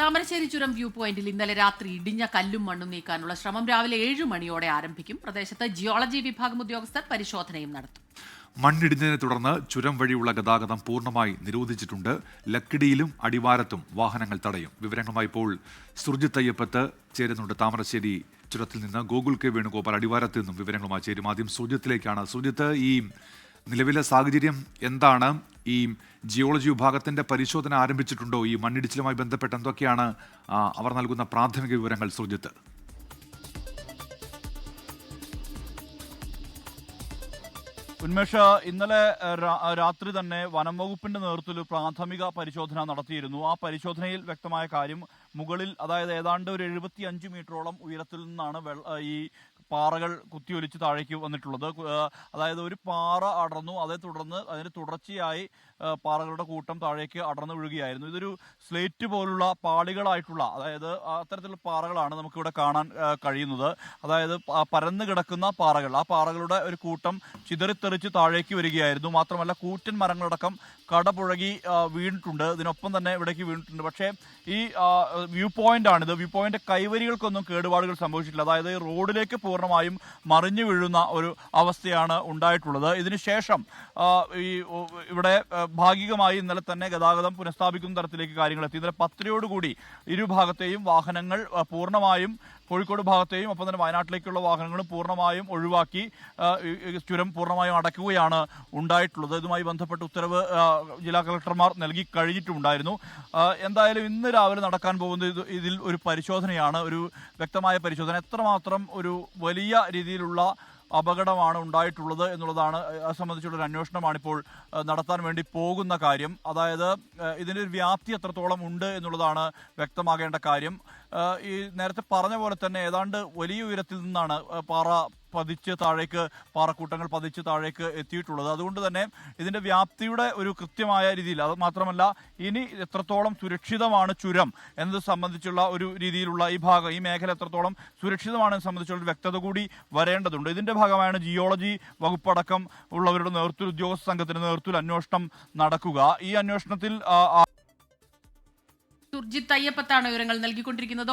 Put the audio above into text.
താമരശ്ശേരി ചുരം വ്യൂ പോയിന്റിൽ ഇന്നലെ രാത്രി ഇടിഞ്ഞ കല്ലും മണ്ണും നീക്കാനുള്ള ശ്രമം രാവിലെ ഏഴ് മണിയോടെ ആരംഭിക്കും. പ്രദേശത്ത് ജിയോളജി വിഭാഗം ഉദ്യോഗസ്ഥർ പരിശോധനയും നടത്തും. മണ്ണിടിഞ്ഞതിനെ തുടർന്ന് ചുരം വഴിയുള്ള ഗതാഗതം പൂർണമായി നിരോധിച്ചിട്ടുണ്ട്. ലക്കിടിയിലും അടിവാരത്തും വാഹനങ്ങൾ തടയും. വിവരങ്ങളുമായി ഇപ്പോൾ സുർജിത് അയ്യപ്പത്ത് ചേരുന്നുണ്ട് താമരശ്ശേരി ചുരത്തിൽ നിന്ന്. ഗോകുൽ കെ വേണുഗോപാൽ അടിവാരത്ത് നിന്നും വിവരങ്ങളുമായി ചേരും. ആദ്യം സുജിത്തിലേക്കാണ് സുജിത്ത് ഈ നിലവിലെ സാഹചര്യം എന്താണ്? ഈ ജിയോളജി വിഭാഗത്തിന്റെ പരിശോധന ആരംഭിച്ചിട്ടുണ്ടോ? ഈ മണ്ണിടിച്ചിലുമായി ബന്ധപ്പെട്ട് എന്തൊക്കെയാണ് അവർ നൽകുന്ന പ്രാഥമിക വിവരങ്ങൾ സുജിത്ത്? ഉന്മേഷ ഇന്നലെ രാത്രി തന്നെ വനം വകുപ്പിന്റെ നേതൃത്വത്തിൽ പ്രാഥമിക പരിശോധന നടത്തിയിരുന്നു. ആ പരിശോധനയിൽ വ്യക്തമായ കാര്യം മുകളിൽ അതായത് ഏതാണ്ട് ഒരു എഴുപത്തി അഞ്ച് മീറ്ററോളം ഉയരത്തിൽ നിന്നാണ് ഈ പാറകൾ കുത്തിയൊലിച്ച് താഴേക്ക് വന്നിട്ടുള്ളത്. അതായത് ഒരു പാറ അടർന്നു അതേ തുടർന്ന് അതിന് തുടർച്ചയായി പാറകളുടെ കൂട്ടം താഴേക്ക് അടർന്നു വീഴുകയായിരുന്നു. ഇതൊരു സ്ലേറ്റ് പോലുള്ള പാളികളായിട്ടുള്ള അതായത് അത്തരത്തിലുള്ള പാറകളാണ് നമുക്കിവിടെ കാണാൻ കഴിയുന്നത്. അതായത് പരന്നു കിടക്കുന്ന പാറകൾ ആ പാറകളുടെ ഒരു കൂട്ടം ചിതറിത്തെറിച്ച് താഴേക്ക് വരികയായിരുന്നു. മാത്രമല്ല കൂറ്റൻ മരങ്ങളടക്കം കടപുഴകി വീണിട്ടുണ്ട്. ഇതിനൊപ്പം തന്നെ ഇവിടേക്ക് വീണിട്ടുണ്ട്. പക്ഷേ ഈ വ്യൂ പോയിന്റ് ആണിത് വ്യൂ പോയിന്റ് കൈവരികൾക്കൊന്നും കേടുപാടുകൾ സംഭവിച്ചിട്ടില്ല. അതായത് റോഡിലേക്ക് റോഡിലേക്ക് പൂർണമായും മറിഞ്ഞു വീഴുന്ന ഒരു അവസ്ഥയാണ് ഉണ്ടായിട്ടുള്ളത്. ഇതിനുശേഷം ഈ ഇവിടെ ഭാഗികമായി ഇന്നലെ തന്നെ ഗതാഗതം പുനഃസ്ഥാപിക്കുന്ന തരത്തിലേക്ക് കാര്യങ്ങൾ എത്തി. ഇന്നലെ പത്തരയോടുകൂടി ഇരുഭാഗത്തെയും വാഹനങ്ങൾ പൂർണമായും കോഴിക്കോട് ഭാഗത്തെയും ഒപ്പം തന്നെ വയനാട്ടിലേക്കുള്ള വാഹനങ്ങളും പൂർണമായും ഒഴിവാക്കി ചുരം പൂർണമായും അടയ്ക്കുകയാണ് ഉണ്ടായിട്ടുള്ളത്. ഇതുമായി ബന്ധപ്പെട്ട് ഉത്തരവ് ജില്ലാ കളക്ടർമാർ നൽകി കഴിഞ്ഞിട്ടുണ്ടായിരുന്നു എന്തായാലും ഇന്ന് രാവിലെ നടക്കാൻ പോകുന്ന ഇതിൽ ഒരു പരിശോധനയാണ് ഒരു വ്യക്തമായ പരിശോധന. എത്രമാത്രം ഒരു വലിയ രീതിയിലുള്ള അപകടമാണ് ഉണ്ടായിട്ടുള്ളത് എന്നുള്ളതാണ് അത് സംബന്ധിച്ചുള്ള ഒരു അന്വേഷണമാണ് ഇപ്പോൾ നടത്താൻ വേണ്ടി പോകുന്ന കാര്യം. അതായത് ഇതിന്റെ ഒരു വ്യാപ്തി എത്രത്തോളം ഉണ്ട് എന്നുള്ളതാണ് വ്യക്തമാകേണ്ട കാര്യം. ഈ നേരത്തെ പറഞ്ഞ പോലെ തന്നെ ഏതാണ്ട് വലിയ ഉയരത്തിൽ നിന്നാണ് പാറ പതിച്ച് താഴേക്ക് പാറക്കൂട്ടങ്ങൾ പതിച്ച് താഴേക്ക് എത്തിയിട്ടുള്ളത്. അതുകൊണ്ട് തന്നെ ഇതിന്റെ വ്യാപ്തിയുടെ ഒരു കൃത്യമായ രീതിയിൽ അത് മാത്രമല്ല ഇനി എത്രത്തോളം സുരക്ഷിതമാണ് ചുരം എന്നത് സംബന്ധിച്ചുള്ള ഒരു രീതിയിലുള്ള ഈ ഭാഗം ഈ മേഖല എത്രത്തോളം സുരക്ഷിതമാണെന്ന് സംബന്ധിച്ചുള്ള വ്യക്തത കൂടി വരേണ്ടതുണ്ട്. ഇതിന്റെ ഭാഗമായാണ് ജിയോളജി വകുപ്പടക്കം ഉള്ളവരുടെ നേതൃത്വത്തിൽ ഉദ്യോഗസ്ഥ സംഘത്തിന്റെ നേതൃത്വത്തിൽ അന്വേഷണം നടക്കുക. ഈ അന്വേഷണത്തിൽ സുർജിത് അയ്യപ്പത്താണ് വിവരങ്ങൾ നൽകിക്കൊണ്ടിരിക്കുന്നത്.